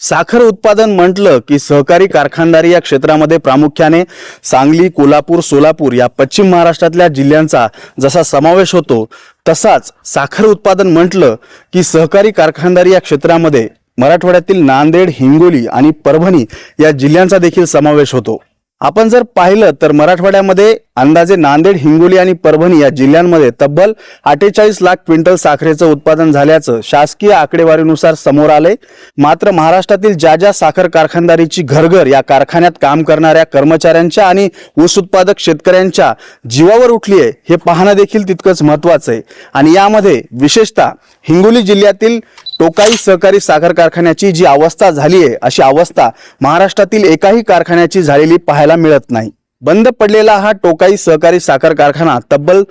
साखर उत्पादन म्हटलं की सहकारी कारखानदारी या क्षेत्रामध्ये प्रामुख्याने सांगली कोल्हापूर सोलापूर या पश्चिम महाराष्ट्रातल्या जिल्ह्यांचा जसा समावेश होतो तसाच साखर उत्पादन म्हटलं की सहकारी कारखानदारी या क्षेत्रामध्ये मराठवाड्यातील नांदेड हिंगोली आणि परभणी या जिल्ह्यांचा देखील समावेश होतो. आपण जर पाहिलं तर मराठवाड्यामध्ये अंदाजे नांदेड हिंगोली आणि परभणी या जिल्ह्यांमध्ये तब्बल अठ्ठेचाळीस लाख क्विंटल साखरेचं उत्पादन झाल्याचं शासकीय आकडेवारीनुसार समोर आलंय. मात्र महाराष्ट्रातील ज्या ज्या साखर कारखानदारीची घरघर या कारखान्यात काम करणाऱ्या कर्मचाऱ्यांच्या आणि ऊस उत्पादक शेतकऱ्यांच्या जीवावर उठली आहे हे पाहणं देखील तितकंच महत्वाचं आहे. आणि यामध्ये विशेषतः हिंगोली जिल्ह्यातील टोकाई सहकारी साखर कारखान्याची जी अवस्था झाली आहे अशी अवस्था महाराष्ट्रातील एकाही कारखान्याची झालेली पाहायला मिळत नाही. बंद पडलेला हा टोकाई सहकारी साखर कारखाना तब्बल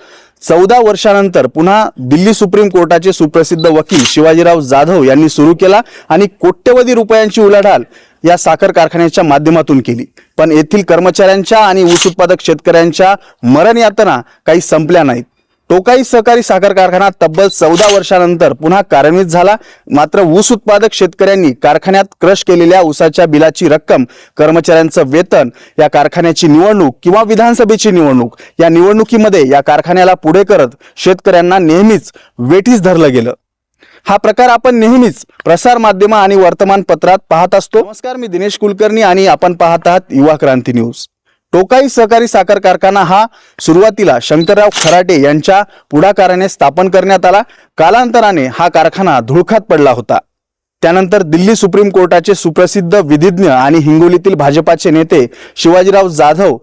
चौदा वर्षानंतर पुन्हा दिल्ली सुप्रीम कोर्टाचे सुप्रसिद्ध वकील शिवाजीराव जाधव यांनी सुरू केला आणि कोट्यवधी रुपयांची उलाढाल या साखर कारखान्याच्या माध्यमातून केली. पण येथील कर्मचाऱ्यांच्या आणि ऊस उत्पादक शेतकऱ्यांच्या मरण यातना काही संपल्या नाहीत. टोकाई सहकारी साखर कारखाना तब्बल चौदा वर्षानंतर पुन्हा कार्यान्वित झाला. मात्र ऊस उत्पादक शेतकऱ्यांनी कारखान्यात क्रश केलेल्या ऊसाच्या बिलाची रक्कम कर्मचाऱ्यांचं वेतन या कारखान्याची निवडणूक किंवा विधानसभेची निवडणूक या निवडणुकीमध्ये या कारखान्याला पुढे करत शेतकऱ्यांना नेहमीच वेठीस धरलं गेलं. हा प्रकार आपण नेहमीच प्रसार माध्यम आणि वर्तमानपत्रात पाहत असतो. नमस्कार मी दिनेश कुलकर्णी आणि आपण पाहत आहात युवा क्रांती न्यूज. टोकाई सहकारी साखर कारखाना हा सुरुवातीला शंकरराव खराटे यांच्या पुढाकाराने स्थापन करण्यात आला. कालांतराने हा कारखाना धुळखात पडला होता. त्यानंतर दिल्ली सुप्रीम कोर्टाचे सुप्रसिद्ध विधिज्ञ आणि हिंगोलीतील भाजपाचे नेते शिवाजीराव जाधव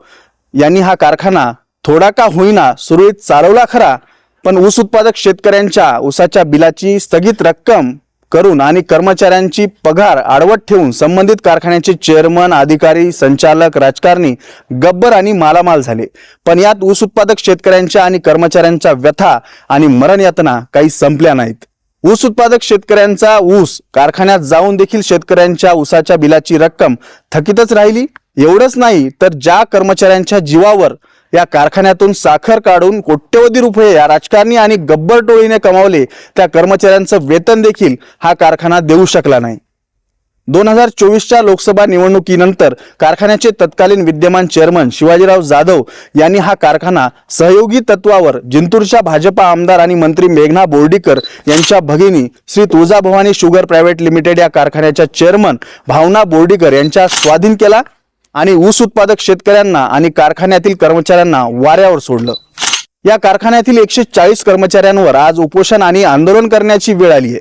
यांनी हा कारखाना थोडा का होईना सुरळीत चालवला खरा पण ऊस उत्पादक शेतकऱ्यांच्या ऊसाच्या बिलाची स्थगित रक्कम करून आणि कर्मचाऱ्यांची पगार आडवत ठेवून संबंधित कारखान्याचे चेअरमन अधिकारी संचालक राजकारणी गब्बर आणि मालामाल झाले. पण यात ऊस उत्पादक शेतकऱ्यांच्या आणि कर्मचाऱ्यांच्या व्यथा आणि मरण यातना काही संपल्या नाहीत. ऊस उत्पादक शेतकऱ्यांचा ऊस कारखान्यात जाऊन देखील शेतकऱ्यांच्या ऊसाच्या बिलाची रक्कम थकीतच राहिली? एवढंच नाही तर ज्या कर्मचाऱ्यांच्या जीवावर या कारखान्यातून साखर काढून कोट्यवधी रुपये या राजकारणी आणि गब्बर टोळीने कमावले त्या कर्मचाऱ्यांचं वेतन देखील हा कारखाना देऊ शकला नाही. दोन हजार चोवीसच्या लोकसभा निवडणुकीनंतर कारखान्याचे तत्कालीन विद्यमान चेअरमन शिवाजीराव जाधव यांनी हा कारखाना सहयोगी तत्वावर जिंतूरच्या भाजपा आमदार आणि मंत्री मेघना बोर्डीकर यांच्या भगिनी Shri Tuljabhavani sugar private limited या कारखान्याच्या चेअरमन भावना बोर्डीकर यांच्या स्वाधीन केला. आणि ऊस उत्पादक शेतकऱ्यांना आणि कारखान्यातील कर्मचाऱ्यांना वाऱ्यावर सोडलं. या कारखान्यातील एकशे चाळीस कर्मचाऱ्यांवर आज उपोषण आणि आंदोलन करण्याची वेळ आली आहे.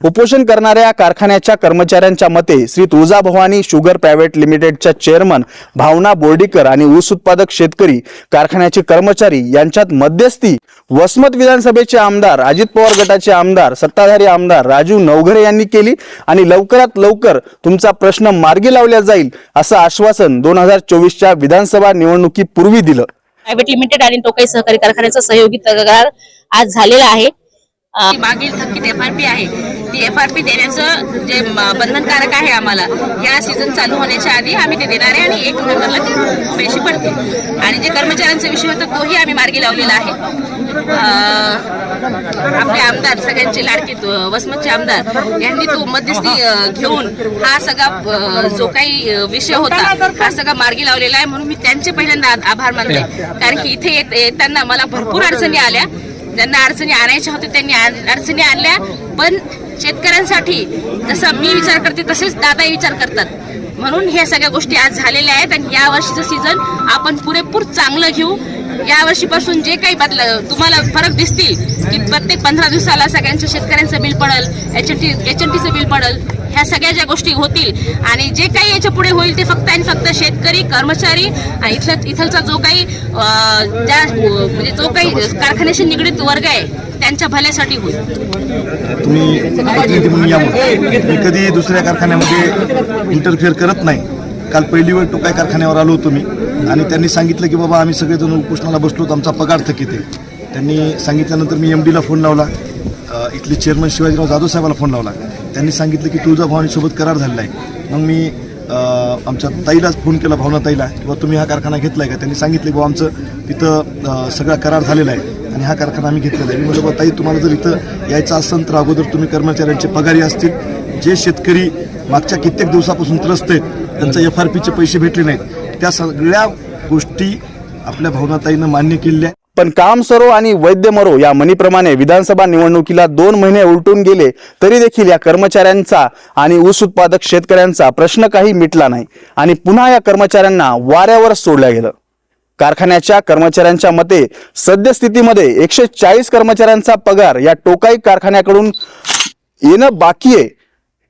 उपोषण करणाऱ्या कारखान्याच्या कर्मचाऱ्यांच्या मते श्री तुळजाभवानी शुगर प्रायव्हेट लिमिटेडच्या चेअरमन भावना बोर्डीकर आणि ऊस उत्पादक शेतकरी कारखान्याचे कर्मचारी यांच्यात मध्यस्थी वसमत विधानसभेचे आमदार अजित पवार गटाचे आमदार सत्ताधारी आमदार राजू नवघरे यांनी केली आणि लवकरात लवकर तुमचा प्रश्न मार्गी लावला जाईल असं आश्वासन दोन हजार चोवीसच्या विधानसभा निवडणुकीपूर्वी दिलं. प्रायव्हेट लिमिटेड आणि टोकाई सहकारी कारखान्याचा सहयोगी करार आज झालेला आहे. मागील थकीत एफ आर पी आहे. ती एफ आर पी देण्याचं जे बंधनकारक आहे आम्हाला या सीझन चालू होण्याच्या आधी आम्ही ते देणार आहे आणि एक नोव्हेंबरला ते पैसे पडतील. आणि जे कर्मचाऱ्यांचा विषय होता तोही आम्ही मार्गी लावलेला आहे. आपले आमदार सगळ्यांचे लाडके वसमतचे आमदार यांनी तो मध्यस्थी घेऊन हा सगळा जो काही विषय होता हा सगळा मार्गी लावलेला आहे. म्हणून मी त्यांचे पहिल्यांदा आभार मानले कारण की इथे येत- येताना मला भरपूर अडचणी आल्या. ज्यांना अडचणी आणायच्या होत्या त्यांनी अडचणी आणल्या. पण शेतकऱ्यांसाठी जसा मी विचार करते तसेच दादाही विचार करतात. म्हणून ह्या सगळ्या गोष्टी आज झालेल्या आहेत आणि या वर्षीचं सीझन आपण पुरेपूर चांगलं घेऊ. या वर्षीपासून जे काही बदल तुम्हाला फरक दिसतील की प्रत्येक पंधरा दिवसाला सगळ्यांचं शेतकऱ्यांचं बिल पडल H N T H N टीचं बिल पडल ह्या सगळ्या ज्या गोष्टी होतील आणि जे काही याच्यापुढे होईल ते फक्त आणि फक्त शेतकरी कर्मचारी आणि इथला इथलचा जो काही ज्या म्हणजे जो काही कारखान्याशी निगडीत वर्ग आहे त्यांच्या भल्यासाठी होईल. तुम्ही म्हणून कधी दुसऱ्या कारखान्यामध्ये इंटरफिअर करत नाही. काल पहिली वेळ टोकाई कारखान्यावर आलो होतो मी. आणि त्यांनी सांगितलं की बाबा आम्ही सगळेजण उपोषणाला बसलो आमचा पगार थकीत आहे. त्यांनी सांगितल्यानंतर मी एम डीला फोन लावला. इथले चेअरमन शिवाजीराव जाधव साहेबाला फोन लावला. त्यांनी सांगितलं की तुळजाभवानीसोबत करार झालेला आहे. मग मी आमच्या ताईलाच फोन केला भावना ताईला किंवा तुम्ही हा कारखाना घेतलाय का? त्यांनी सांगितलं की आमचं तिथं सगळा करार झालेला आहे आणि हा कारखाना आम्ही घेतलेला आहे. मी म्हटलं बाबा ताई तुम्हाला जर इथं यायचं असेल तर अगोदर तुम्ही कर्मचाऱ्यांचे पगारी असतील जे शेतकरी मागच्या कित्येक दिवसापासून त्रस्त आहेत त्यांचा एफ आर पीचे पैसे भेटले नाहीत. त्या सगळ्या गोष्टी आपल्या भावनाताईनं मान्य केलेल्या आहेत. पण काम सरो आणि वैद्य मरो या म्हणीप्रमाणे विधानसभा निवडणुकीला दोन महिने उलटून गेले तरी देखील या कर्मचाऱ्यांचा आणि ऊस उत्पादक शेतकऱ्यांचा प्रश्न काही मिटला नाही. आणि पुन्हा या कर्मचाऱ्यांना वाऱ्यावर सोडलं गेलं. कारखान्याच्या कर्मचाऱ्यांच्या मते सद्यस्थितीमध्ये एकशे चाळीस कर्मचाऱ्यांचा पगार या टोकाई कारखान्याकडून येणं बाकी आहे.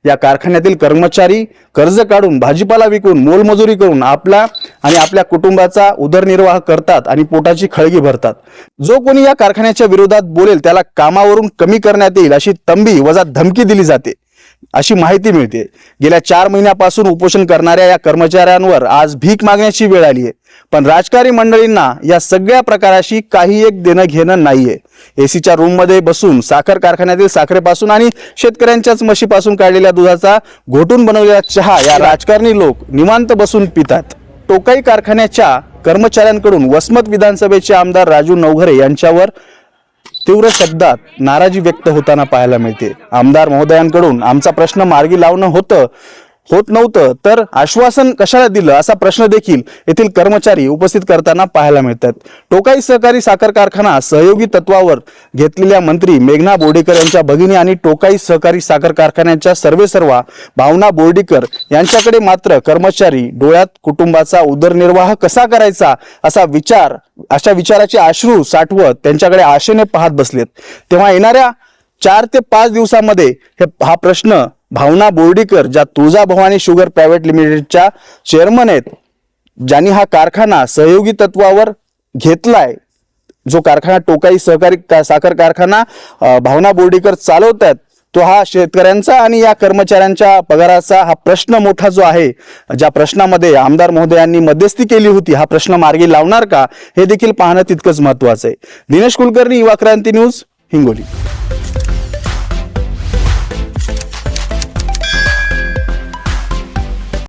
या कारखान्यातील कर्मचारी कर्ज काढून भाजीपाला विकून मोलमजुरी करून आपला आणि आपल्या कुटुंबाचा उदरनिर्वाह करतात आणि पोटाची खळगी भरतात. जो कोणी या कारखान्याच्या विरोधात बोलेल त्याला कामावरून कमी करण्यात येईल अशी तंबी वजा धमकी दिली जाते. अशी माहिती मिळते. गेल्या चार महिन्यापासून उपोषण करणाऱ्या या कर्मचाऱ्यांवर आज भीक मागण्याची वेळ आली आहे पण राजकारणी मंडळींना या सगळ्या प्रकाराशी काही एक देणं घेणं नाहीये. एसीच्या रूममध्ये बसून साखर कारखान्यातील साखरेपासून आणि शेतकऱ्यांच्याच म्हशीपासून काढलेल्या दुधाचा घोटून बनवलेला चहा या राजकारणी लोक निवांत बसून पितात. टोकाई कारखान्याच्या कर्मचाऱ्यांकडून वसमत विधानसभेचे आमदार राजू नवघरे यांच्यावर तीव्र शब्दात नाराजी व्यक्त होताना पाहायला मिळते. आमदार महोदयांकडून आमचा प्रश्न मार्गी लावणं होतं होत नव्हतं. तर आश्वासन कशाला दिलं? असा प्रश्न देखील येथील कर्मचारी उपस्थित करताना पाहायला मिळतात. टोकाई सहकारी साखर कारखाना सहयोगी तत्वावर घेतलेल्या मंत्री मेघना बोर्डीकर यांच्या भगिनी आणि टोकाई सहकारी साखर कारखान्याच्या सर्वेसर्वा भावना बोर्डीकर यांच्याकडे मात्र कर्मचारी डोळ्यात कुटुंबाचा उदरनिर्वाह कसा करायचा असा विचार अशा विचाराचे आश्रू साठवत त्यांच्याकडे आशेने पाहत बसलेत. तेव्हा येणाऱ्या चार ते पाच दिवसामध्ये हे हा प्रश्न भावना बोर्डीकर ज्या तुळजाभवानी शुगर प्रायव्हेट लिमिटेडच्या चेअरमन आहेत ज्यांनी हा कारखाना सहयोगी तत्वावर घेतलाय. जो कारखाना टोकाई सहकारी का- साखर कारखाना भावना बोर्डीकर चालवत आहेत तो हा शेतकऱ्यांचा आणि या कर्मचाऱ्यांच्या पगाराचा हा प्रश्न मोठा जो आहे ज्या प्रश्नामध्ये आमदार महोदयांनी मध्यस्थी केली होती हा प्रश्न मार्गी लावणार का हे देखील पाहणं तितकंच महत्वाचं आहे. दिनेश कुलकर्णी युवा क्रांती न्यूज हिंगोली.